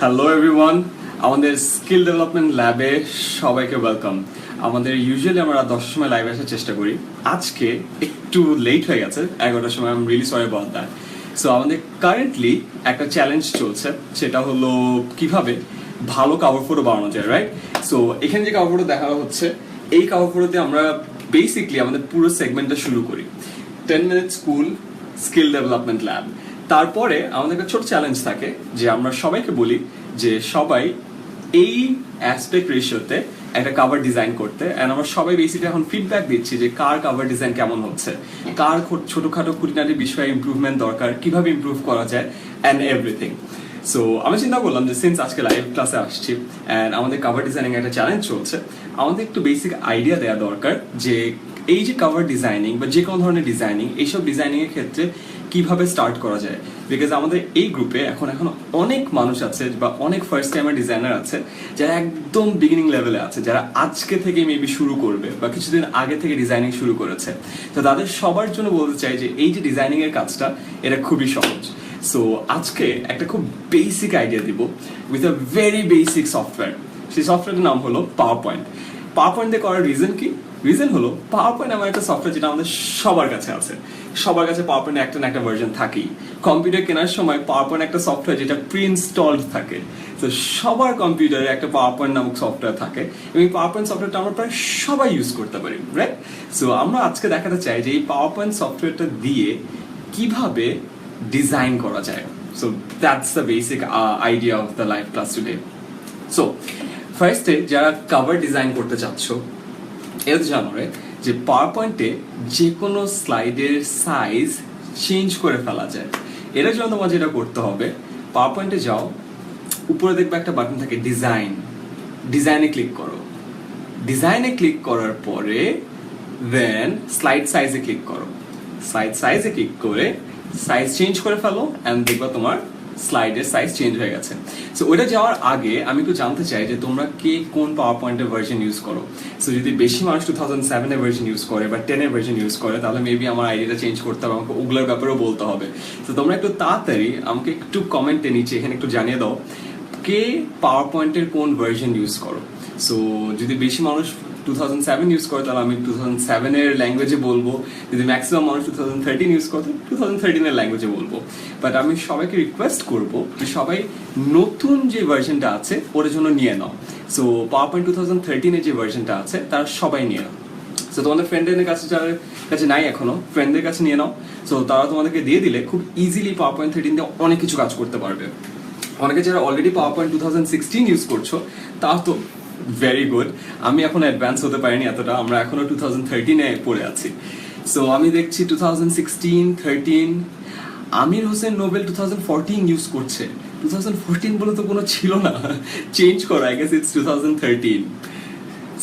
Hello everyone আমাদের skill development ল্যাবে সবাইকে ওয়েলকাম আমাদের ইউজুয়ালি আমরা দশটার সময় লাইভে আসার চেষ্টা করি। আজকে একটু লেট হয়ে গেছে, এগারোটার সময় আমি রিলি সরি বল দ্যাট সো আমাদের কারেন্টলি একটা চ্যালেঞ্জ চলছে, সেটা হলো কীভাবে ভালো কাভার ফটো বানানো যায় রাইট সো এখানে যে কাভার ফটো দেখা হচ্ছে, এই কাভার ফটোতে আমরা বেসিকলি আমাদের পুরো সেগমেন্টটা শুরু করি। Ten minute school skill development lab তারপরে আমাদের একটা ছোট চ্যালেঞ্জ থাকে যে আমরা সবাইকে বলি যে সবাই এই অ্যাসপেক্ট রেশিওতে একটা কাভার ডিজাইন করতে এন্ড আমরা সবাই বেসিক্যালি এখন ফিডব্যাক দিচ্ছি যে কার কাভার ডিজাইন কেমন হচ্ছে। কার ছোটখাটো খুঁটিনাটি বিষয়ে ইমপ্রুভমেন্ট দরকার, কীভাবে ইমপ্রুভ করা যায় অ্যান্ড এভরিথিং সো আমি চিন্তা করলাম যে সিন্স আজকে লাইভ ক্লাসে আসছি অ্যান্ড আমাদের কাভার ডিজাইনিং একটা চ্যালেঞ্জ চলছে, আমাদের একটু বেসিক আইডিয়া দেওয়া দরকার যে এই যে কাভার ডিজাইনিং বা যে কোনো ধরনের ডিজাইনিং এইসব ডিজাইনিং এর ক্ষেত্রে কীভাবে স্টার্ট করা যায়? বিকজ আমাদের এই গ্রুপে এখন এখন অনেক মানুষ আছে বা অনেক ফার্স্ট টাইমের ডিজাইনার আছে, যারা একদম বিগিনিং লেভেলে আছে, যারা আজকে থেকে মেবি শুরু করবে বা কিছুদিন আগে থেকে ডিজাইনিং শুরু করেছে। তো তাদের সবার জন্য বলতে চাই যে এই যে ডিজাইনিং এর কাজটা, এটা খুবই সহজ। সো আজকে একটা খুব বেসিক আইডিয়া দিব with a very basic software সেই সফটওয়্যারটার নাম হলো পাওয়ার পয়েন্ট পাওয়ার পয়েন্ট দিয়ে করার রিজন কি? রিজন হলো পাওয়ার পয়েন্ট আমার একটা সফটওয়্যার যেটা আমাদের সবার কাছে আছে। সবার কাছে পাওয়ার পয়েন্ট একটা না একটা ভার্জন থাকেই। কম্পিউটার কেনার সময় পাওয়ার পয়েন্ট একটা সফটওয়্যার যেটা প্রি ইনস্টলড থাকে। তো সবার কম্পিউটারে একটা পাওয়ার পয়েন্ট নামক সফটওয়্যার থাকে। এবং এই পাওয়ার পয়েন্ট সফটওয়্যারটা আমরা প্রায় সবাই ইউজ করতে পারি রাইট সো আমরা আজকে দেখাতে চাই যে এই পাওয়ার পয়েন্ট সফটওয়্যারটা দিয়ে কীভাবে ডিজাইন করা যায়। So that's the basic idea of the live class today so ফার্স্টে যারা কাভার ডিজাইন করতে চাচ্ছ এটা তো জানো right? যে পাওয়ার পয়েন্টে যে কোনো স্লাইডের সাইজ চেঞ্জ করে ফেলা যায়। এটার জন্য তোমার যেটা করতে হবে পাওয়ার পয়েন্টে যাও, উপরে দেখবে একটা বাটন থাকে ডিজাইন ডিজাইনে ক্লিক করো। ডিজাইনে ক্লিক করার পরে দেন স্লাইড সাইজে ক্লিক করো। স্লাইড সাইজে ক্লিক করে সাইজ চেঞ্জ করে ফেলো অ্যান্ড দেখবা তোমার স্লাইডের সাইজ চেঞ্জ হয়ে গেছে। সো ওইটা যাওয়ার আগে আমি একটু জানতে চাই যে তোমরা কে কোন পাওয়ার পয়েন্টের ভার্জন ইউজ করো? সো যদি বেশি মানুষ টু থাউজেন্ড সেভেনের ভার্জন ইউজ করে বা টেনের ভার্জন ইউজ করে, তাহলে মেবি আমার আইডিয়াটা চেঞ্জ করতে হবে, আমাকে ওগুলোর ব্যাপারেও বলতে হবে। তো তোমরা একটু তাড়াতাড়ি আমাকে একটু কমেন্টে নিচে এখানে একটু জানিয়ে দাও, কে পাওয়ার পয়েন্টের কোন ভার্জন ইউজ করো? সো যদি বেশি মানুষ টু থাউজেন্ড সেভেন ইউজ করে, তাহলে আমি টু থাউজেন্ড সেভেনের ল্যাঙ্গুয়েজে বলব। যদি ম্যাক্সিমাম মানুষ টু থাউজেন্ড থার্টিন ইউজ করে টু থাউজেন্ড থার্টিনের ল্যাঙ্গুয়েজে বলব। বাট আমি সবাইকে রিকোয়েস্ট করব যে সবাই নতুন যে ভার্জনটা আছে, ওর জন্য নিয়ে নাও। So power point two thousand থার্টিনের যে ভার্জনটা আছে, তারা সবাই নিয়ে নাও। সো তোমাদের ফ্রেন্ডদের কাছে যাদের কাছে নাই এখনও ফ্রেন্ডদের কাছে নিয়ে নাও। সো তারা তোমাদেরকে দিয়ে দিলে খুব ইজিলি পাওয়ার পয়েন্ট থার্টিন দিয়ে অনেক কিছু কাজ করতে পারবে। অনেকে যারা already power point two thousand sixteen use করছ তা তো ভেরি গুড আমি এখন অ্যাডভান্স হতে পারিনি এতটা। আমরা এখনও টু থাউজেন্ড পড়ে আছি। সো আমি দেখছি two thousand Amir Hossain Nobel two thousand use করছে। টু থাউজেন্ড বলে তো কোনো ছিল না। চেঞ্জ করা I guess it's two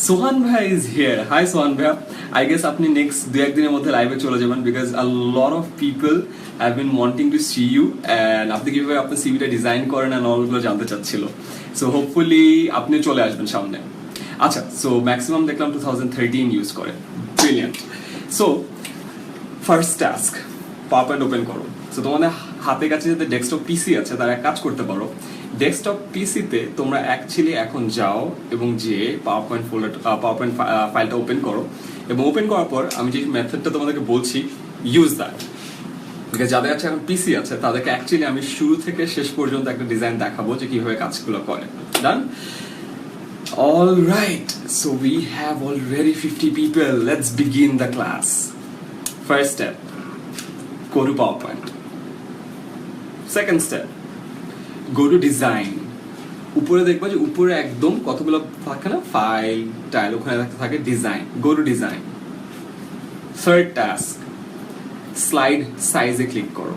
Sohan ভাই ইজ হিয়ার হাই সোহান ভাই আই গেস আপনি নেক্সট দু একদিনের মধ্যে লাইভে চলে যাবেন because a lot of people have been wanting to see you and আপনি কীভাবে আপনার সিভিটা ডিজাইন করেন অ্যান্ড অলগুলো জানতে চাচ্ছিল। সো হোপফুলি আপনি চলে আসবেন সামনে। আচ্ছা সো ম্যাক্সিমাম দেখলাম টু থাউজেন্ড থার্টিন ইউজ করে। Brilliant so first task power open করো। সো তোমাদের হাতে কাছে যাতে ডেস্কটপ পিসি আছে, তারা এক কাজ করতে পারো। ডেস্কটপ পিসিতে তোমরা অ্যাকচুয়ালি এখন যাও এবং যে power point folder power point ফাইলটা ওপেন করো। এবং ওপেন করার পর আমি যে মেথডটা তোমাদেরকে বলছি ইউজ দ্যাট যাদের আছে এখন পিসি আছে তাদেরকে অ্যাকচুয়ালি আমি শুরু থেকে শেষ পর্যন্ত একটা ডিজাইন দেখাবো যে কীভাবে কাজগুলো করে। ডান right, so we have already 50 people. Let's begin the class. First step. Go to PowerPoint. Second step. Go to design. উপরে দেখবা যে উপরে একদম কতগুলো থাকে না? ফাইল টাইল ওখানে থাকে design go to design third task slide সাইজে ক্লিক করো।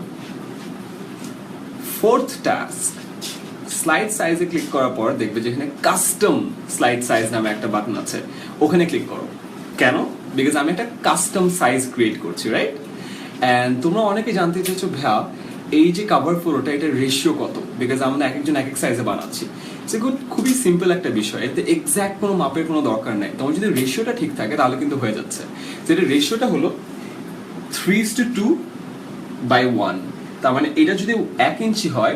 ফোর্থ টাস্ক স্লাইড সাইজে ক্লিক করার পর দেখবে যে এখানে কাস্টম স্লাইড সাইজ নামে একটা বাটন আছে। ওখানে ক্লিক করো। কেন? বিকজ আমি একটা কাস্টম সাইজ ক্রিয়েট করছি রাইট অ্যান্ড তোমরা অনেকে জানতে চাইছো ভ্যা এই যে কাভার ফটোটা এটা রেশিও কত? বিকজ আমরা এক একজন এক এক সাইজে বানাচ্ছি। সে গুড খুবই সিম্পল একটা বিষয়। এতে এক্স্যাক্ট কোনো মাপের কোনো দরকার নেই। তোমার যদি রেশিওটা ঠিক থাকে, তাহলে কিন্তু হয়ে যাচ্ছে। যেটা রেশিওটা হলো three two two by one তার মানে এটা যদি এক ইঞ্চি হয়,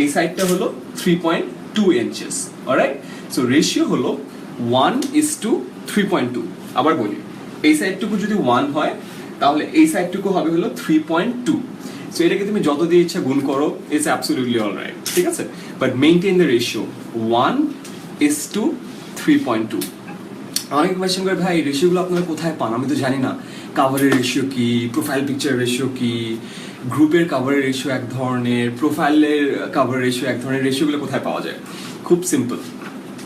এই সাইডটা হলো three point two inches alright so ratio হলো one is two three point two আবার বলি, এই সাইডটুকু যদি ওয়ান হয়, তাহলে এই সাইডটুকু হবে হলো থ্রি পয়েন্ট টু সো এটাকে তুমি যত দিয়ে ইচ্ছা গুণ করো ইটস অ্যাবসলিউটলি অল রাইট ঠিক আছে? But maintain the ratio one is two three point two অনেক কোয়েশ্চেন করে, ভাই রেশিওগুলো আপনারা কোথায় পান? আমি তো জানি না। কাভারের রেশিও কি? প্রোফাইল পিকচার রেশিও কি? গ্রুপের কাভারের রেশিও এক ধরনের? প্রোফাইলের কাভারের রেশিও এক ধরনের? রেশিওগুলো কোথায় পাওয়া যায়? খুব সিম্পল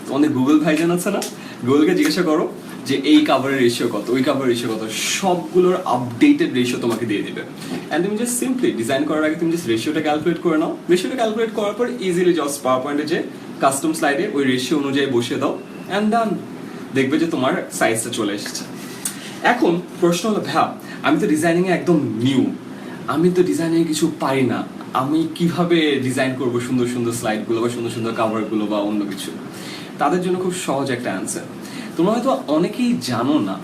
তোমাদের গুগল ভাই আছে না? গুগলকে জিজ্ঞাসা করো যে এই কাভারের রেশিও কত? ওই কাভারের রেশিও কত? সবগুলোর আপডেটেড রেশিও তোমাকে দিয়ে দিবে। অ্যান্ড তুমি জাস্ট সিম্পলি ডিজাইন করার আগে তুমি জাস্ট রেশিওটা ক্যালকুলেট করে নাও। রেশিওটা ক্যালকুলেট করার পর ইজিলি জাস্ট পাওয়ার পয়েন্টে যে কাস্টম স্লাইডে ওই রেশিও অনুযায়ী বসিয়ে দাও। অ্যান্ড ডান দেখবে যে তোমার সাইজটা চলে এসেছে। এখন প্রশ্ন হলো ভাব আমি তো ডিজাইনিং এ একদম নিউ আমি তো ডিজাইনিং কিছু পারি না। আমি কীভাবে ডিজাইন করব সুন্দর সুন্দর স্লাইডগুলো বা সুন্দর সুন্দর কাভারগুলো বা অন্য কিছু? তাদের জন্য খুব সহজ একটা অ্যান্সার তোমরা হয়তো অনেকেই জানো না,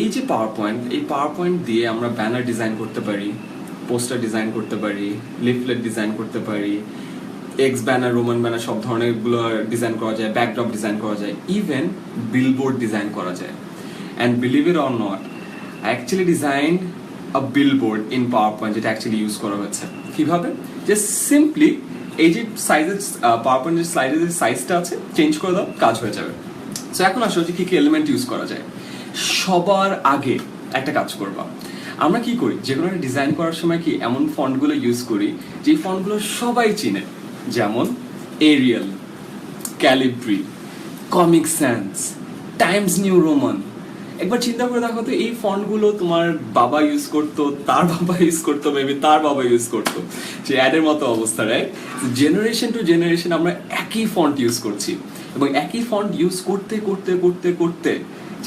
এই যে পাওয়ার পয়েন্ট এই পাওয়ার পয়েন্ট দিয়ে আমরা ব্যানার ডিজাইন করতে পারি পোস্টার ডিজাইন করতে পারি লিফলেট ডিজাইন করতে পারি এক্স ব্যানার রোমান ব্যানার সব ধরনেরগুলো ডিজাইন করা যায় ব্যাকড্রপ ডিজাইন করা যায় ইভেন বিলবোর্ড ডিজাইন করা যায়। And believe it or not actually design a billboard in power point যেটা অ্যাকচুয়ালি ইউজ করা হয়েছে। কীভাবে? জাস্ট সিম্পলি এই যে সাইজের পাওয়ার পয়েন্টের স্লাইডের যে সাইজটা আছে চেঞ্জ করে দাও, কাজ হয়ে যাবে। সো এখন আসলে যে কি কি এলিমেন্ট ইউজ করা যায়। সবার আগে একটা কাজ করবা। আমরা কি করি? যে কোনো ডিজাইন করার সময় কি এমন ফন্টগুলো ইউজ করি যে ফন্টগুলো সবাই চিনে। যেমন Arial Calibri Comic Sans Times New Roman একবার চিন্তা করে দেখো তো, এই ফন্টগুলো তোমার বাবা ইউজ করতো, তার বাবা ইউজ করতো মেবি তার বাবা ইউজ করতো। যে অ্যাডের মতো অবস্থা রাইট জেনারেশন টু জেনারেশন আমরা একই ফন্ট ইউজ করছি। এবং একই ফন্ট ইউজ করতে করতে করতে করতে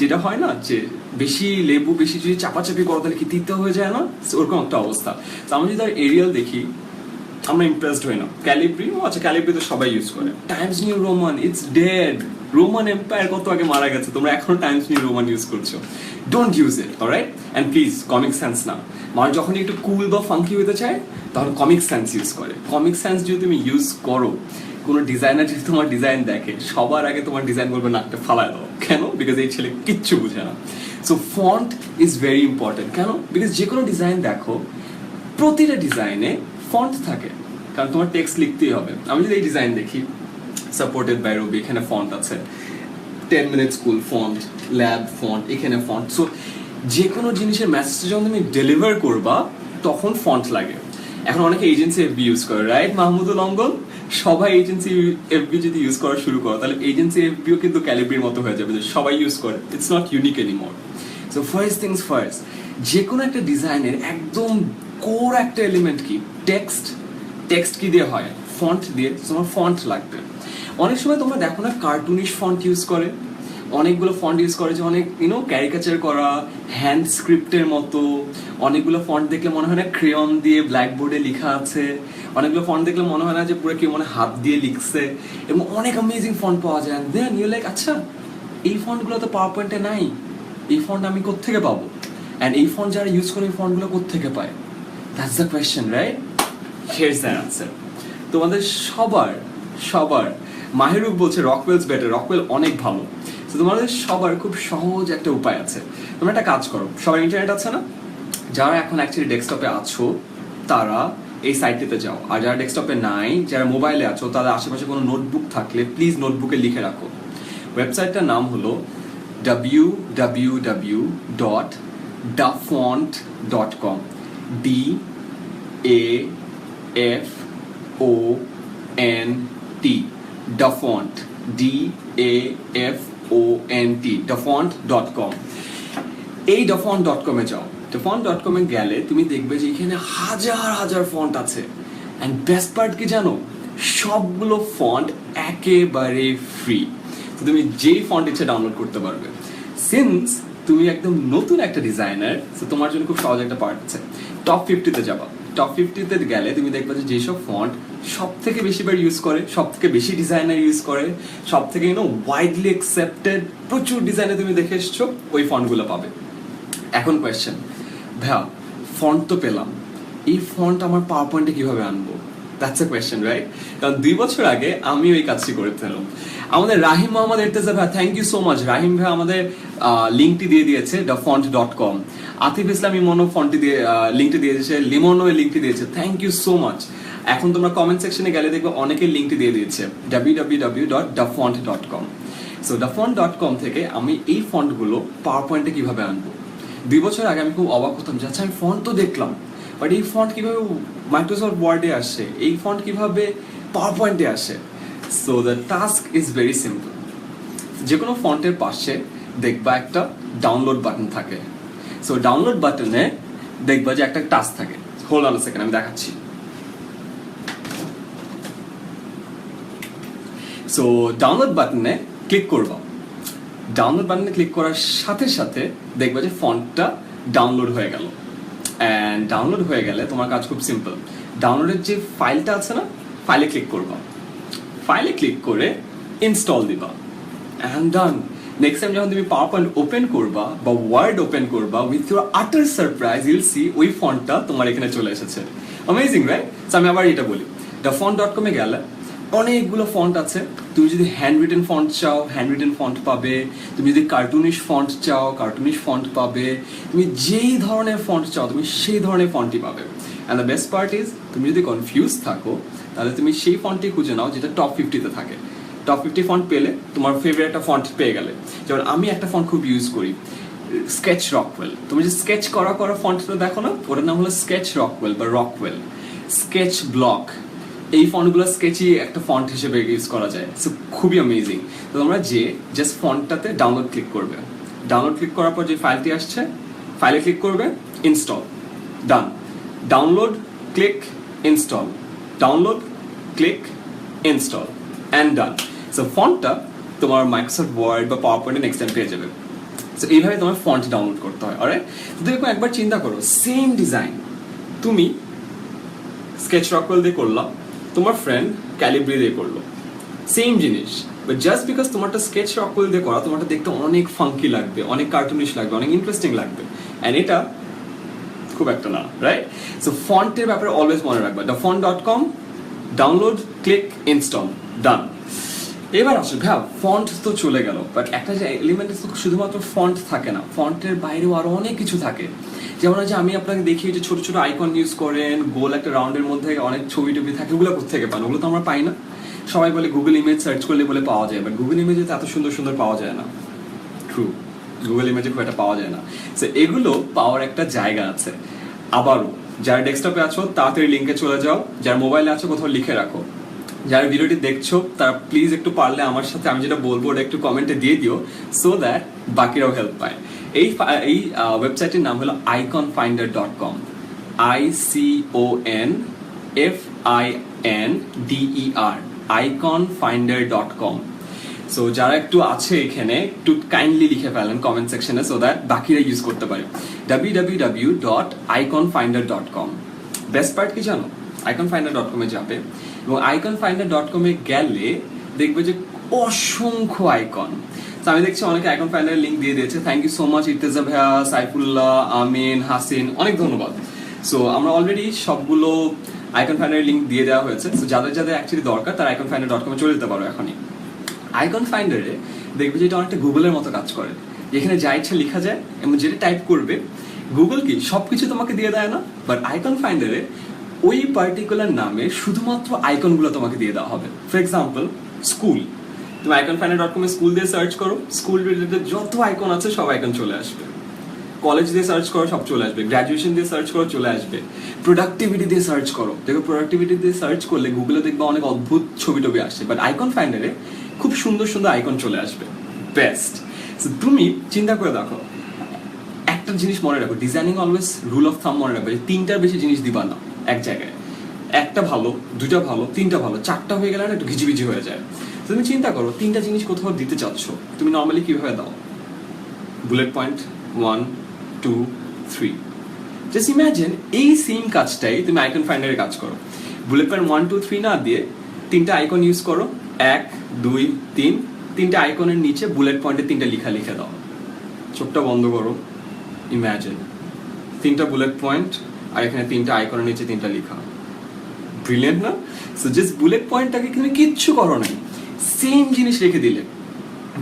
যেটা হয় না, যে বেশি লেবু, বেশি যদি চাপাচাপি করো, তাহলে কি তিতে হয়ে যায় না? ওরকম একটা অবস্থা। তো আমি যদি এরিয়াল দেখি, আমরা ইমপ্রেসড হই না। ক্যালিব্রি ও আচ্ছা ক্যালিব্রি তো সবাই ইউজ করে। Times New Roman it's dead Roman Empire কত আগে মারা গেছে? তোমরা এখনও টাইমস নিউ রোমান ইউজ করছ। Don't use it alright and please Comic Sans না। মানুষ যখন একটু কুল বা ফাঙ্কি হতে চায়, তখন কমিক সেন্স ইউজ করে। কমিক সেন্স যদি তুমি ইউজ করো, কোনো ডিজাইনার যদি তোমার ডিজাইন দেখে, সবার আগে তোমার ডিজাইন বলবে, নাকটা ফালায় দাও। কেন? বিকজ এই ছেলে কিচ্ছু বুঝে না। So font is very important কেন? বিকজ যে কোনো ডিজাইন দেখো, প্রতিটা ডিজাইনে ফন্ট থাকে। কারণ তোমার টেক্সট লিখতেই হবে। আমি যদি এই ডিজাইন দেখি সাপোর্টেড বাই রবি এখানে ফন্ট আছে। Ten minute school font lab font এখানে ফন্ট সো যে কোনো জিনিসের মেসেজ যখন তুমি ডেলিভার করবা, তখন ফন্ট লাগে। এখন অনেকে এজেন্সি এফবি ইউজ করে রাইট মাহমুদুল অঙ্গল? সবাই এজেন্সি এফবি যদি ইউজ করা শুরু করো, তাহলে এজেন্সি এফবিও কিন্তু ক্যালিব্রির মতো হয়ে যাবে সবাই ইউজ করে। It's not unique anymore so first things first যে কোনো একটা ডিজাইনের একদম কোর একটা এলিমেন্ট কি? টেক্সট টেক্সট কি দিয়ে হয়? ফন্ট দিয়ে, তোমার ফন্ট লাগবে। অনেক সময় তোমরা দেখো না কার্টুনিশ ফন্ট ইউজ করে। অনেকগুলো ফন্ট ইউজ করে যে অনেক ইউনো ক্যারিকাচার করা হ্যান্ড স্ক্রিপ্টের মতো। অনেকগুলো ফন্ট দেখলে মনে হয় না ক্রেয়ন দিয়ে ব্ল্যাকবোর্ডে লেখা আছে। অনেকগুলো ফন্ট দেখলে মনে হয় না যে পুরো কেউ মানে হাত দিয়ে লিখছে। এবং অনেক অ্যামেজিং ফন্ট পাওয়া যায়। দেন ইউ লাইক আচ্ছা এই ফন্টগুলো তো পাওয়ার পয়েন্টে নাই। এই ফন্ট আমি কোত্থেকে পাবো? অ্যান্ড এই ফন্ট যারা ইউজ করে, এই ফন্টগুলো কোত্থেকে পায়? That's the question right here's the answer তোমাদের সবার সবার মাহিরুক বলছে রকওয়েলস বেটার রকওয়েল অনেক ভালো। তো তোমাদের সবার খুব সহজ একটা উপায় আছে। তোমরা একটা কাজ করো, সবার ইন্টারনেট আছে না? যারা এখন অ্যাকচুয়ালি ডেস্কটপে আছো, তারা এই সাইটটিতে যাও। আর যারা ডেস্কটপে নাই, যারা মোবাইলে আছো, তাদের আশেপাশে কোনো নোটবুক থাকলে প্লিজ নোটবুকে লিখে রাখো। ওয়েবসাইটটার নাম হলো W W W dot dafont dot com D A F O N T A F O N T dafont dot com এই ডফন্ট ডট কমে যাও। ডফন্ট ডট কমে গেলে তুমি দেখবে যে এখানে হাজার হাজার ফন্ট আছে। অ্যান্ড বেস্ট পার্ট কি জানো? সবগুলো ফন্ট একেবারে ফ্রি তো তুমি যেই ফন্ট ইচ্ছে ডাউনলোড করতে পারবে। সিন্স তুমি একদম নতুন একটা ডিজাইনার তো তোমার জন্য খুব সহজ একটা পার্ট আছে। টপ ফিফটিতে যাবা। টপ ফিফটিতে গেলে তুমি দেখবে যে যেসব ফন্ট সব থেকে বেশিবার ইউজ করে সব থেকে বেশি ডিজাইনার ইউজ করে সব থেকে ইউনো ওয়াইডলি অ্যাকসেপ্টেড প্রচুর ডিজাইনে তুমি দেখে এসছো, ওই ফন্টগুলো পাবে। এখন কোয়েশ্চেন ভাইয়া, ফন্ট তো পেলাম, এই ফন্ট আমার পাওয়ার পয়েন্টে কীভাবে আনব? দ্যাটস এ কোয়েশ্চেন রাইট কারণ দুই বছর আগে আমি ওই কাজটি করে করেছিলাম আমাদের রাহিম মোহাম্মদ ইরতেজা ভাই thank you so much Rahim ভাই আমাদের লিঙ্কটি দিয়ে দিয়েছে dafont dot com Atif Islam ইমনো ফন্টটি দিয়ে লিঙ্কটি দিয়ে দিয়েছে, লিমনো এই লিঙ্কটি দিয়েছে। থ্যাংক ইউ সো মাচ এখন তোমরা কমেন্ট সেকশনে গেলে দেখবে অনেকের লিঙ্কটি দিয়ে দিয়েছে W W W dot dot com so dafont dot com থেকে আমি এই ফন্টগুলো পাওয়ার পয়েন্টে কীভাবে আনব? দুই বছর আগে আমি খুব অবাক হতাম যে আচ্ছা আমি ফন্ট তো দেখলাম বাট এই ফন্ট কীভাবে মাইক্রোসফট ওয়ার্ডে আসে? এই ফন্ট কীভাবে পাওয়ার পয়েন্টে আসে? So the task is very simple যে কোনো ফন্টের পাশে দেখবা একটা ডাউনলোড বাটন থাকে। সো ডাউনলোড বাটনে দেখবা যে একটা টাস্ক থাকে। হোল্ড অন সেকেন্ড আমি দেখাচ্ছি। সো ডাউনলোড বাটনে ক্লিক করবা। ডাউনলোড বাটনে ক্লিক করার সাথে সাথে দেখবা যে ফন্টটা ডাউনলোড হয়ে গেল। অ্যান্ড ডাউনলোড হয়ে গেলে তোমার কাজ খুব সিম্পল ডাউনলোডের যে ফাইলটা আছে না ফাইলে ক্লিক করবা। ফাইলে ক্লিক করে ইনস্টল দিবা। অ্যান্ড ডান নেক্সট টাইম যখন তুমি পাওয়ার পয়েন্ট ওপেন করবা বা ওয়ার্ড ওপেন করবা with your utter surprise you'll see ওই ফন্টটা তোমার এখানে চলে এসেছে। অ্যামেজিং রাইট আমি আবার এটা বলি। দ্য ফন্ট ডট কমে গেলে অনেকগুলো ফন্ট আছে। তুমি যদি হ্যান্ড রিটেন ফন্ট চাও হ্যান্ড রিটেন ফন্ট পাবে। তুমি যদি কার্টুনিশ ফন্ট চাও কার্টুনিশ ফন্ট পাবে। তুমি যেই ধরনের ফন্ট চাও, তুমি সেই ধরনের ফন্টই পাবে। And the best part is তুমি যদি কনফিউজ থাকো, তাহলে তুমি সেই ফন্টটি খুঁজে নাও যেটা টপ ফিফটিতে থাকে। টপ ফিফটি ফন্ট পেলে তোমার ফেভারিট একটা ফন্ট পেয়ে গেলে। যেমন আমি একটা ফন্ট খুব ইউজ করি স্কেচ রকওয়েল তুমি যে স্কেচ করা করা ফন্টটা দেখো না, ওটার নাম হলো স্কেচ রকওয়েল বা রকওয়েল স্কেচ ব্লক এই ফন্টগুলো স্কেচই একটা ফন্ট হিসেবে ইউজ করা যায়। সো খুবই অ্যামেজিং তো তোমরা যে জাস্ট ফন্টটাতে ডাউনলোড ক্লিক করবে। ডাউনলোড ক্লিক করার পর যে ফাইলটি আসছে ফাইলে ক্লিক করবে install done download click install download click install and done so ফন্টটা তোমার মাইক্রোসফট ওয়ার্ড বা পাওয়ার পয়েন্টে নেক্সট টাইম পেয়ে যাবে। সো এইভাবে তোমার ফন্ট ডাউনলোড করতে হয় তো দেখো, একবার চিন্তা করো সেম ডিজাইন তুমি স্কেচ রকওয়েল দিয়ে করলাম। তোমার ফ্রেন্ড ক্যালিব্রি দিয়ে করল। সেম জিনিস বাট জাস্ট বিকজ তোমারটা স্কেচ রকওয়েল দিয়ে করা, তোমারটা দেখতে অনেক ফাঙ্কি লাগবে, অনেক কার্টুনিশ লাগবে, অনেক ইন্টারেস্টিং লাগবে। অ্যান্ড এটা খুব একটা না রাইট সো ফন্টের ব্যাপারে অলওয়েজ মনে রাখবে। Dafont dot com download click install done এবার আসো ভাই ফন্ট তো চলে গেল বাট একটা যে এলিমেন্ট তো শুধুমাত্র ফন্ট থাকে না ফন্টের বাইরেও আরও অনেক কিছু থাকে। যেমন হচ্ছে আমি আপনাকে দেখি যে ছোট ছোট আইকন ইউজ করেন, গোল একটা রাউন্ডের মধ্যে অনেক ছবি টবি থাকে, ওগুলো কোথেকে পান? ওগুলো তো আমরা পাই না। সবাই বলে গুগল ইমেজ সার্চ করলে বলে পাওয়া যায় বাট গুগল ইমেজে তো এত সুন্দর সুন্দর পাওয়া যায় না। ট্রু গুগল ইমেজে খুব একটা পাওয়া যায় না। সো এগুলো পাওয়ার একটা জায়গা আছে। আবারও, যারা ডেস্কটপে আছো, তাড়াতাড়ি লিঙ্কে চলে যাও, যার মোবাইলে আছো, কোথাও লিখে রাখো। যারা ভিডিওটি দেখছ, তারা প্লিজ একটু পারলে আমার সাথে আমি যেটা বলব, ওটা একটু কমেন্টে দিয়ে দিও সো দ্যাট বাকিরাও হেল্প পায়। এই এই ওয়েবসাইটের নাম হলো Iconfinder dot com I C O N F I N D E R Iconfinder dot com so যারা একটু আছে এখানে, একটু কাইন্ডলি লিখে ফেলেন কমেন্ট সেকশনে সো দ্যাট বাকিরা ইউজ করতে পারে। W W W dot Iconfinder dot com best part কি জানো? আইকন ফাইন্ডার ডট কমে যাবে। এবং আইকন ফাইন্ডার ডট কমে গেলে দেখবে যে অসংখ্য আইকন আমি দেখছি অনেকে আইকন ফাইন্ডারের লিঙ্ক দিয়ে দিয়েছে। Thank you so much Irteza ভাইয়া, সাইফুল্লাহ, আমিন, হাসিন, অনেক ধন্যবাদ। সো আমরা অলরেডি সবগুলো আইকন ফাইন্ডারের লিঙ্ক দিয়ে দেওয়া হয়েছে। সো যাদের যাদের অ্যাকচুয়ালি দরকার, তারা আইকন ফাইন্ডার ডট কমে চলে যেতে পারো এখনই। আইকন ফাইন্ডারে দেখবে যে এটা অনেকটা গুগলের মতো কাজ করে। যেখানে যা ইচ্ছা লেখা যায় এবং যেটা টাইপ করবে গুগল কি সবকিছু তোমাকে দিয়ে দেয় না? বাট আইকন ফাইন্ডারে ওই পার্টিকুলার নামে শুধুমাত্র আইকনগুলো তোমাকে দিয়ে দেওয়া হবে। ফর এক্সাম্পল স্কুল তুমি আইকন ফাইন্ডার ডট কমে স্কুল দিয়ে সার্চ করো স্কুল রিলেটেড যত আইকন আছে, সব আইকন চলে আসবে। কলেজ দিয়ে সার্চ করো, সব চলে আসবে। গ্র্যাজুয়েশন দিয়ে সার্চ করো, চলে আসবে। প্রোডাক্টিভিটি দিয়ে সার্চ করো। দেখো প্রোডাক্টিভিটি দিয়ে সার্চ করলে গুগলে দেখবে অনেক অদ্ভুত ছবি টবি আসছে। বাট আইকন ফাইন্ডারে খুব সুন্দর সুন্দর আইকন চলে আসবে। বেস্ট তুমি চিন্তা করে দেখো, একটা জিনিস মনে রাখো। ডিজাইনিং অলওয়েজ রুল অফ থাম মনে রাখবে তিনটার বেশি জিনিস দিবা না। এক জায়গায়। একটা ভালো দুটা ভালো, তিনটা ভালো, চারটা হয়ে গেলে না একটু ঘিচিবিচি হয়ে যায়। তুমি চিন্তা করো, তিনটা জিনিস কোথাও দিতে চাচ্ছ, তুমি নর্মালি কীভাবে দাও? Bullet point one two three just imagine এই সেম কাজটাই তুমি আইকন ফাইন্ডারে কাজ করো। Bullet point one two three না দিয়ে তিনটা আইকন ইউজ করো। এক, দুই, তিন, তিনটা আইকনের নিচে বুলেট পয়েন্টে তিনটা লিখা লিখে দাও। চোখটা বন্ধ করো। ইম্যাজিন তিনটা বুলেট পয়েন্ট আর এখানে তিনটা আইকনের নিচে তিনটা লেখা। ব্রিলিয়েন্ট না? সো জাস্ট বুলেট পয়েন্টটাকে তুমি কিচ্ছু করো নাই। সেম জিনিস রেখে দিলে।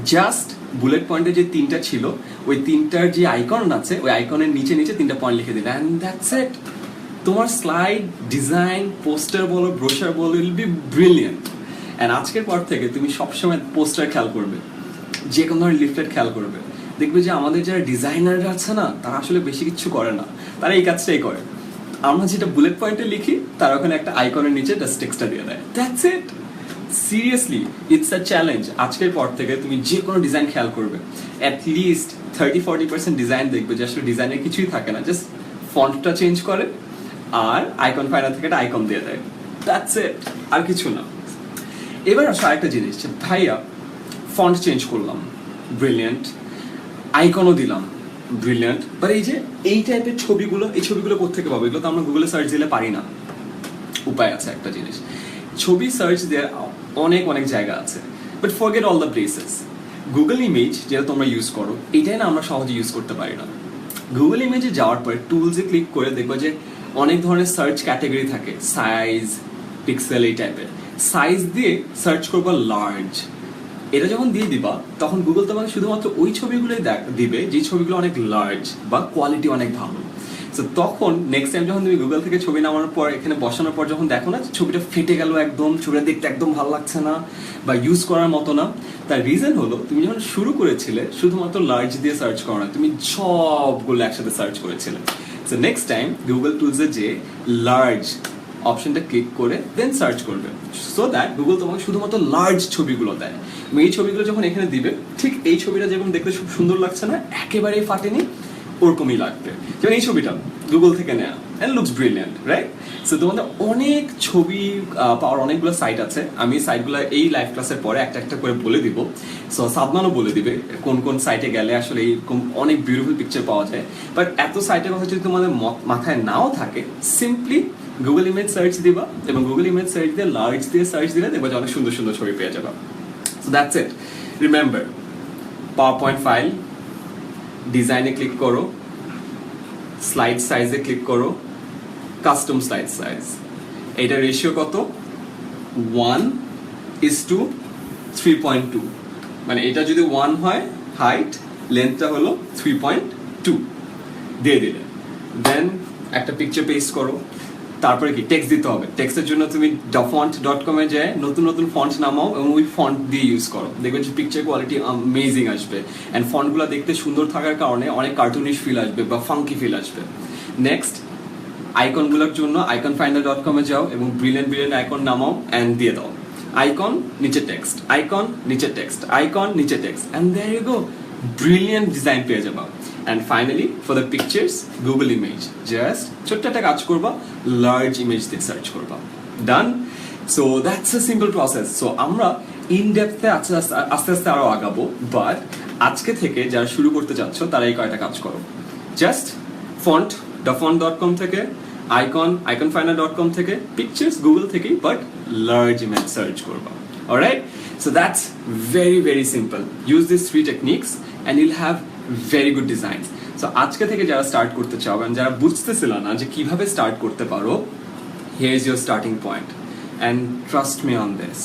জাস্ট বুলেট পয়েন্টে যে তিনটা ছিল, ওই তিনটার যে আইকন আছে, ওই আইকনের নিচে নিচে তিনটা পয়েন্ট লিখে দিলে। অ্যান্ড দ্যাটস ইট তোমার স্লাইড ডিজাইন পোস্টার বলো ব্রোশার বলো উইল বি ব্রিলিয়েন্ট অ্যান্ড আজকের পর থেকে তুমি সবসময় পোস্টার খেয়াল করবে। যে কোনো ধরনের লিফলেট খেয়াল করবে। দেখবে যে আমাদের যারা ডিজাইনাররা আছে না, তারা আসলে বেশি কিছু করে না। তারা এই কাজটাই করে। আমরা যেটা বুলেট পয়েন্টে লিখি, তার ওখানে একটা আইকনের নিচে জাস্ট টেক্সটটা দিয়ে দেয়। That's it seriously it's a challenge আজকের পর থেকে তুমি যে কোনো ডিজাইন খেয়াল করবে। At least thirty forty percent design দেখবে যে আসলে ডিজাইনে কিছুই থাকে না। জাস্ট ফন্টটা চেঞ্জ করে আর আইকন ফাইনাল থেকে একটা আইকন দিয়ে দেয়। দ্যাটস ইট আর কিছু না। এবার আসলে আরেকটা জিনিস ভাইয়া ফন্ট চেঞ্জ করলাম। ব্রিলিয়েন্ট আইকনও দিলাম। ব্রিলিয়েন্ট বাট এই যে এই টাইপের ছবিগুলো, এই ছবিগুলো কোথেকে পাবো? এগুলো তো আমরা গুগলে সার্চ দিলে পারি না। উপায় আছে একটা জিনিস। ছবি সার্চ দেওয়ার অনেক অনেক জায়গা আছে। But forget all the places Google image যেটা তোমরা ইউজ করো, এটাই না আমরা সহজে ইউজ করতে পারি না। গুগল ইমেজে যাওয়ার পরে টুলসে ক্লিক করে দেখব যে অনেক ধরনের সার্চ ক্যাটাগরি থাকে। সাইজ পিক্সেল এই টাইপের সাইজ দিয়ে সার্চ করব লার্জ এটা যখন দিয়ে দিবা, তখন গুগল তোমাকে শুধুমাত্র ওই ছবিগুলোই দিবে যে ছবিগুলো অনেক লার্জ বা কোয়ালিটি অনেক ভালো। তো তখন নেক্সট টাইম যখন তুমি গুগল থেকে ছবি নামানোর পর, এখানে বসানোর পর যখন দেখো না ছবিটা ফেটে গেল একদম, ছবিটা দেখতে একদম ভালো লাগছে না বা ইউজ করার মতো না, তার রিজন হলো তুমি যখন শুরু করেছিলে, শুধুমাত্র লার্জ দিয়ে সার্চ করো না, তুমি সবগুলো একসাথে সার্চ করেছিলে। সো নেক্সট টাইম গুগল টুলসে যে লার্জ অপশনটা ক্লিক করে দেন সার্চ করবে। সো দ্যাট গুগল তোমাকে শুধুমাত্র লার্জ ছবিগুলো দেয়। এবং এই ছবিগুলো যখন এখানে দিবে, ঠিক এই ছবিটা যেরকম দেখতে খুব সুন্দর লাগছে না, একেবারেই ফাটেনি, ওরকমই লাগবে। যেমন এই ছবিটা গুগল থেকে নেওয়া and looks brilliant right so তোমাদের অনেক ছবি পাওয়ার অনেকগুলো সাইট আছে। আমি সাইটগুলো এই লাইভ ক্লাসের পরে একটা একটা করে বলে দিব। সো সাদমানও বলে দিবে কোন কোন সাইটে গেলে আসলে এইরকম অনেক বিউটিফুল পিকচার পাওয়া যায়। বাট এত সাইটের কথা যদি তোমাদের মাথায় নাও থাকে সিম্পলি গুগল ইমেজ সার্চ দিবা এবং গুগল ইমেজ সার্চ দিয়ে লার্জ দিয়ে সার্চ দিলে দেখবা যে অনেক সুন্দর সুন্দর ছবি পেয়ে যাবা। So that's it remember power point file ডিজাইনে ক্লিক করো স্লাইড সাইজে ক্লিক করো কাস্টম স্লাইড সাইজ এটা রেশিও কত? One is two three point two মানে এটা যদি ওয়ান হয় হাইট লেন্থটা হলো থ্রি পয়েন্ট টু দিয়ে দিলে। দেন একটা পিকচার পেস্ট করো। তারপরে কি? টেক্সট দিতে হবে। টেক্সটের জন্য তুমি ফন্ট ডট কমে যায় নতুন নতুন ফন্ট নামাও এবং ওই ফন্ট দিয়ে ইউজ করো। দেখবেন যে পিকচার কোয়ালিটি অ্যামেজিং আসবে। অ্যান্ড ফন্টগুলো দেখতে সুন্দর থাকার কারণে অনেক কার্টুনিশ ফিল আসবে বা ফাঙ্কি ফিল আসবে। নেক্সট আইকনগুলোর জন্য আইকন ফাইন্ডার ডট কমে যাও এবং ব্রিলিয়েন্ট ব্রিলিয়েন্ট আইকন নামাও অ্যান্ড দিয়ে দাও। আইকন নিচে টেক্সট আইকন নিচে টেক্সট আইকন নিচে text and there you go brilliant design পেয়ে যাবা। And finally for the pictures Google image just ছোট্ট একটা কাজ করবা লার্জ ইমেজ দিয়ে সার্চ করবা। Done so that's a simple process so আমরা ইন ডেপথে আস্তে আস্তে আস্তে আস্তে আরও আগাবো বাট আজকে থেকে যারা শুরু করতে চাচ্ছ তারা এই কয়টা কাজ করো। Just font dafont dot com থেকে icon icon final dot com থেকে পিকচার্স গুগল থেকেই বাট লার্জ ইমেজ সার্চ করবা। Alright? So, that's very very simple. Use these three techniques and you'll have very good designs. So, আজকে থেকে যারা start করতে চাও এবং যারা বুঝতেছিল না যে কীভাবে স্টার্ট করতে পারো here is your starting point and trust me on this.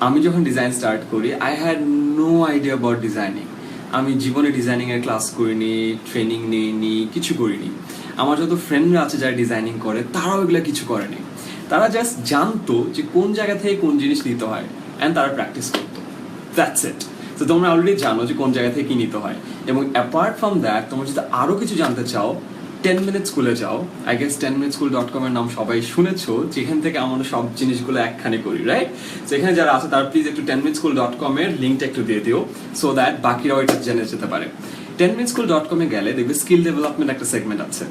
আমি যখন ডিজাইন স্টার্ট করি I had no idea about designing আমি জীবনে ডিজাইনিং এর ক্লাস করিনি ট্রেনিং নিইনি, কিছু করিনি। আমার যত ফ্রেন্ডরা আছে যারা ডিজাইনিং করে, তারাও এগুলো কিছু করেনি। তারা জাস্ট জানতো যে কোন জায়গা থেকে কোন জিনিস নিতে হয় অ্যান্ড তারা প্র্যাকটিস করতো। দ্যাটস ইট তো তোমরা অলরেডি জানো যে কোন জায়গা থেকে নিতে হয়। এবং অ্যাপার্ট ফ্রম দ্যাট তোমরা যদি আরও কিছু জানতে চাও টেন মিনিট স্কুলে যাও। I guess ten minute school dot কমের নাম সবাই শুনেছো, যেখান থেকে আমরা সব জিনিসগুলো একখানে করি রাইট সেখানে যারা আছে, তারা প্লিজ একটু টেন মিনিট স্কুল ডট কমের লিঙ্কটা একটু দিয়ে দিও সো দ্যাট বাকিরাও এটা জেনে যেতে পারে। টেন মিনিট স্কুল ডট কমে গেলে দেখবে স্কিল ডেভেলপমেন্ট একটা সেগমেন্ট আছে।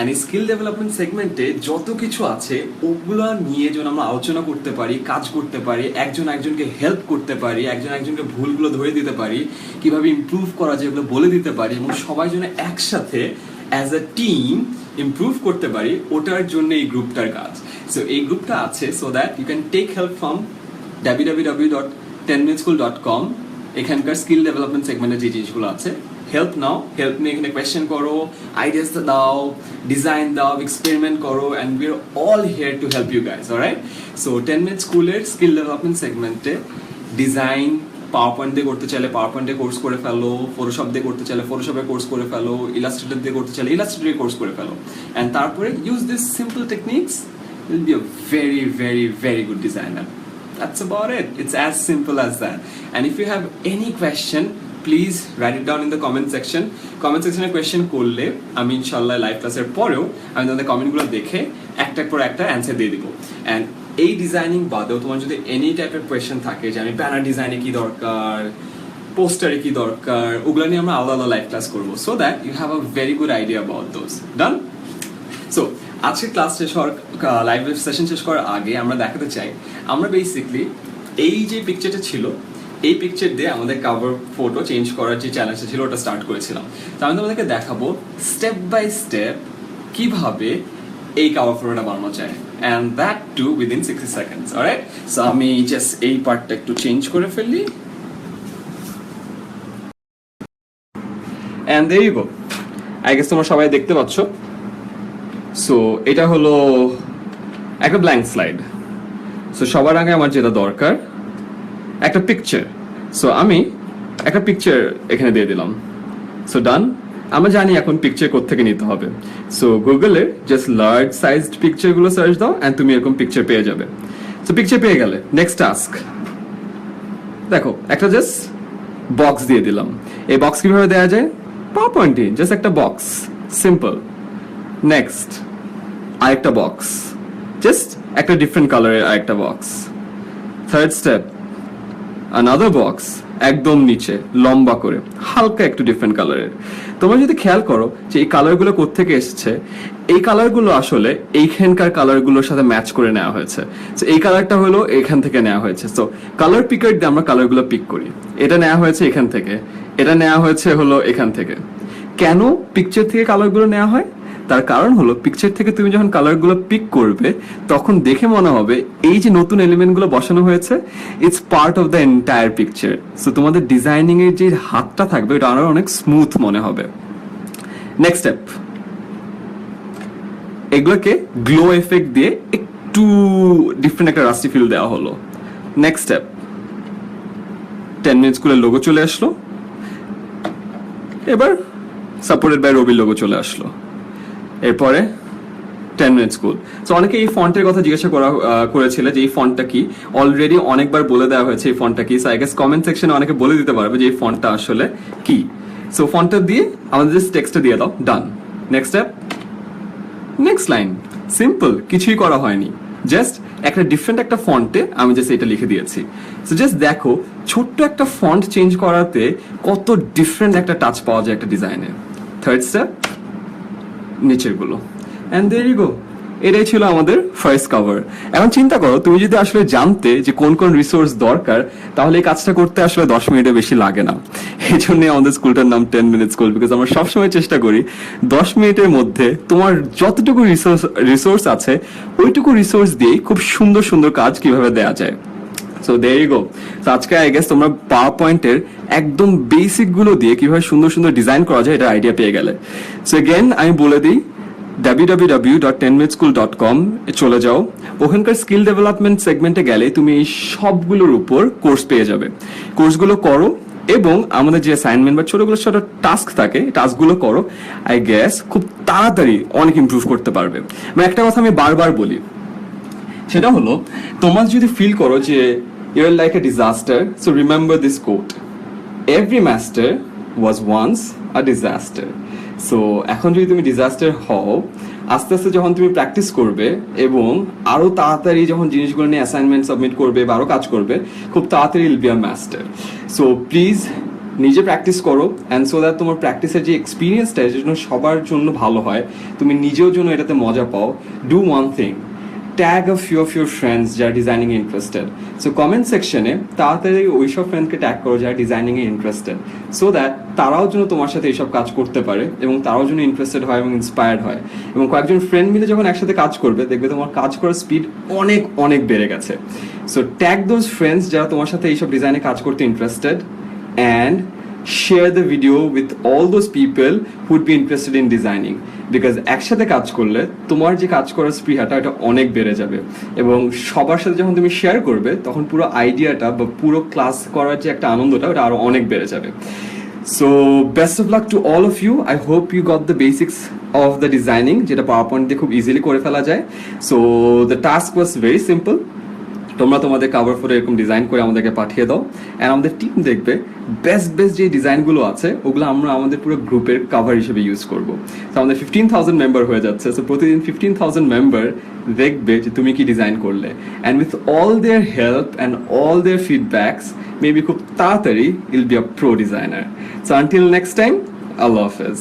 অ্যান্ড স্কিল ডেভেলপমেন্ট সেগমেন্টে যত কিছু আছে, ওগুলো নিয়ে যেন আমরা আলোচনা করতে পারি, কাজ করতে পারি, একজন একজনকে হেল্প করতে পারি, একজন একজনকে ভুলগুলো ধরে দিতে পারি, কীভাবে ইমপ্রুভ করা যায় এগুলো বলে দিতে পারি, এবং সবাই যেন একসাথে অ্যাজ আ টিম ইমপ্রুভ করতে পারি, ওটার জন্য এই গ্রুপটার কাজ। সো এই গ্রুপটা আছে so that you can take help from W W W dot ten school dot com এখানকার স্কিল ডেভেলপমেন্ট সেগমেন্টের যে জিনিসগুলো আছে হেল্প নাও হেল্প নিয়ে এখানে কোয়েশ্চেন করো আইডিয়াস দাও ডিজাইন দাও এক্সপেরিমেন্ট করো and we are all here to help you guys alright so ten minute স্কুলের স্কিল ডেভেলপমেন্ট সেগমেন্টে ডিজাইন পাওয়ার পয়েন্ট দিয়ে করতে চাইলে পাওয়ার পয়েন্টে কোর্স করে ফেলো ফটোশপ দিয়ে করতে চাইলে ফটোশপে কোর্স করে ফেলো ইলাস্ট্রেটর দিয়ে করতে চাইলে ইলাস্ট্রেটর কোর্স করে ফেলো অ্যান্ড তারপরে use this simple techniques will be a very, very, very good. That's about it. It's as simple as that. And if you have any question, please write it down in the comment. Comment section এ question করলে আমি ইনশাল্লাহ live ক্লাসের পরেও আমি তোমাদের কমেন্টগুলো দেখে একটার পর একটা অ্যান্সার দিয়ে দিব। অ্যান্ড এই ডিজাইনিং বাদেও তোমার যদি এনি টাইপের কোয়েশ্চেন থাকে যে আমি ব্যানার ডিজাইনে কি দরকার পোস্টারে কি দরকার, ওগুলো নিয়ে আমরা আলাদা আলাদা লাইভ ক্লাস করব। So that you have a very good idea about those done so আজকে ক্লাস শেষ হওয়ার লাইভ সেশন শেষ করার আগে আমরা দেখাতে চাই, আমরা বেসিকলি এই যে পিকচারটা ছিল এই পিকচার দিয়ে আমাদের কাভার ফটো চেঞ্জ করার যে চ্যালেঞ্জটা ছিল, ওটা স্টার্ট করেছিলাম। তো আমি তোমাদেরকে দেখাবো স্টেপ বাই স্টেপ কীভাবে এই কাভার ফটোটা বানানো যায়। And that too within sixty seconds alright so আমি জাস্ট এই পার্টটা একটু চেঞ্জ করে ফেললি and there you go I guess তোমরা সবাই দেখতে পাচ্ছ। সো এটা হলো একটা ব্ল্যাঙ্ক স্লাইড সো সবার আগে আমার যেটা দরকার একটা পিকচার সো আমি একটা পিকচার এখানে দিয়ে দিলাম। সো ডান আমরা জানি এখন পিকচার থেকে নিতে হবে। সো গুগলে জাস্ট লার্জ সাইজড পিকচারগুলো সার্চ দাও অ্যান্ড তুমি এরকম পিকচার পেয়ে যাবে। সো পিকচার পেয়ে গেলে নেক্সট টাস্ক দেখো, একটা জাস্ট বক্স দিয়ে দিলাম। এই বক্স কীভাবে দেওয়া যায়? পাওয়ার পয়েন্টে জাস্ট একটা বক্স সিম্পল নেক্সট আরেকটা বক্স জাস্ট একটা ডিফারেন্ট কালারের আরেকটা box third step another box একদম নিচে, লম্বা করে, হালকা একটু ডিফারেন্ট কালারের তোমরা যদি খেয়াল করো যে এই কালারগুলো কোত্থেকে এসেছে, এই কালারগুলো আসলে এইখানকার কালারগুলোর সাথে ম্যাচ করে নেওয়া হয়েছে। তো এই কালারটা হলো এখান থেকে নেওয়া হয়েছে। তো কালার পিকার দিয়ে আমরা কালারগুলো পিক করি। এটা নেওয়া হয়েছে এখান থেকে, এটা নেওয়া হয়েছে হলো এখান থেকে। কেন পিকচার থেকে কালারগুলো নেওয়া হয়? তার কারণ হলো পিকচার থেকে তুমি যখন কালারগুলো পিক করবে, তখন দেখে মনে হবে এই যে নতুন এলিমেন্টগুলো বসানো হয়েছে it's part of the entire picture so তোমাদের ডিজাইনিং এর যে হাতটা থাকবে এটা আরও অনেক স্মুথ মনে হবে। নেক্সট স্টেপ এগুলোকে গ্লো এফেক্ট দিয়ে একটু ডিফারেন্ট একটা রাস্টি ফিল দেওয়া হলো। নেক্সট স্টেপ টেন মিনিট স্কুলের লোগো চলে আসলো। এবার সাপোর্টেড বাই রবির লোগো চলে আসলো। এরপরে টেন মিনিট স্কুল সো অনেকে এই ফন্টের কথা জিজ্ঞাসা করা করেছিল যে এই ফন্টটা কি? অলরেডি অনেকবার বলে দেওয়া হয়েছে এই ফন্টটা কি? সো আই গেস কমেন্ট সেকশনে অনেকে বলে দিতে পারবে যে এই ফন্টটা আসলে কি. সো ফন্টটা দিয়ে আমাদের জাস্ট টেক্সটটা দিয়ে দাও। Done next step next line simple কিছুই করা হয়নি। জাস্ট একটা ডিফারেন্ট একটা ফন্টে আমি জাস্ট এটা লিখে দিয়েছি। সো জাস্ট দেখো, ছোট্ট একটা ফন্ট চেঞ্জ করাতে কত ডিফারেন্ট একটা টাচ পাওয়া যায় একটা ডিজাইনে থার্ড স্টেপ নিচেরগুলো অ্যান্ড দের গো এটাই ছিল আমাদের ফার্স্ট কভার এখন চিন্তা করো, তুমি যদি আসলে জানতে যে কোন কোন রিসোর্স দরকার, তাহলে এই কাজটা করতে আসলে দশ মিনিটে বেশি লাগে না। এই জন্য আমাদের স্কুলটার নাম টেন মিনিট স্কুল বিকজ আমরা সবসময় চেষ্টা করি দশ মিনিটের মধ্যে তোমার যতটুকু রিসোর্স রিসোর্স আছে, ওইটুকু রিসোর্স দিয়েই খুব সুন্দর সুন্দর কাজ কীভাবে দেওয়া যায়। সো দের ইউ গো আজকে আই গেস তোমরা পাওয়ার পয়েন্টের একদম বেসিকগুলো দিয়ে কীভাবে সুন্দর সুন্দর ডিজাইন করা যায় এটা আইডিয়া পেয়ে গেলে। সো এগেন আমি বলে দিই www.10minuteschool.com এ চলে যাও। ওখানকার স্কিল ডেভেলপমেন্ট সেগমেন্টে গেলে তুমি এই সবগুলোর উপর কোর্স পেয়ে যাবে। কোর্সগুলো করো এবং আমাদের যে অ্যাসাইনমেন্ট বা ছোটগুলো ছোট টাস্ক থাকে টাস্কগুলো করো আই গেস খুব তাড়াতাড়ি অনেক ইমপ্রুভ করতে পারবে। মানে একটা কথা আমি বারবার বলি, সেটা হলো, তোমার যদি ফিল করো যে you're like a disaster so remember this quote every master was once a disaster so এখন যদি তুমি ডিজাস্টার হও, আস্তে আস্তে যখন তুমি প্র্যাকটিস করবে এবং আরও তাড়াতাড়ি যখন জিনিসগুলো নিয়ে অ্যাসাইনমেন্ট সাবমিট করবে বা আরও কাজ করবে, খুব তাড়াতাড়ি will be a master so please নিজে প্র্যাকটিস করো অ্যান্ড সো দ্যাট তোমার প্র্যাকটিসের যে এক্সপিরিয়েন্সটা যেন সবার জন্য ভালো হয়, তুমি নিজেও জন্য এটাতে মজা পাও। Do one thing tag a few of your friends যারা ডিজাইনিং এ ইন্টারেস্টেড সো কমেন্ট সেকশনে তাড়াতাড়ি ওই সব ফ্রেন্ডকে ট্যাগ করো যারা ডিজাইনিং এ ইন্টারেস্টেড সো দ্যাট তারাও যেন তোমার সাথে এইসব কাজ করতে পারে এবং তারাও যেন ইন্টারেস্টেড হয় এবং ইন্সপায়ার্ড হয়। এবং কয়েকজন ফ্রেন্ড মিলে যখন একসাথে কাজ করবে, দেখবে তোমার কাজ করার স্পিড অনেক অনেক বেড়ে গেছে। সো ট্যাগ দোজ ফ্রেন্ডস যারা তোমার সাথে এইসব ডিজাইনে কাজ করতে interested and share the video with all those people who would be interested in designing. Because একসাথে কাজ করলে তোমার যে কাজ করার স্পৃহাটা, এটা অনেক বেড়ে যাবে। এবং সবার সাথে যখন তুমি শেয়ার করবে, তখন পুরো আইডিয়াটা বা পুরো ক্লাস করার যে একটা আনন্দটা, ওটা আরও অনেক বেড়ে যাবে। So best of luck to all of you I hope you got the basics of the designing যেটা পাওয়ার পয়েন্ট দিয়ে খুব ইজিলি করে ফেলা যায়। So the task was very simple তোমরা তোমাদের কাভার ফটো এরকম ডিজাইন করে আমাদেরকে পাঠিয়ে দাও। অ্যান্ড আমাদের টিম দেখবে বেস্ট বেস্ট যে ডিজাইনগুলো আছে, ওগুলো আমরা আমাদের পুরো গ্রুপের কাভার হিসেবে ইউজ করব। তো আমাদের ফিফটিন থাউজেন্ড মেম্বার হয়ে যাচ্ছে। সো প্রতিদিন ফিফটিন থাউজেন্ড মেম্বার দেখবে যে তুমি কি ডিজাইন করলে। And with all their help and all their feedbacks maybe খুব তাড়াতাড়ি I'll be a pro designer so until next time আল্লাহ হাফেজ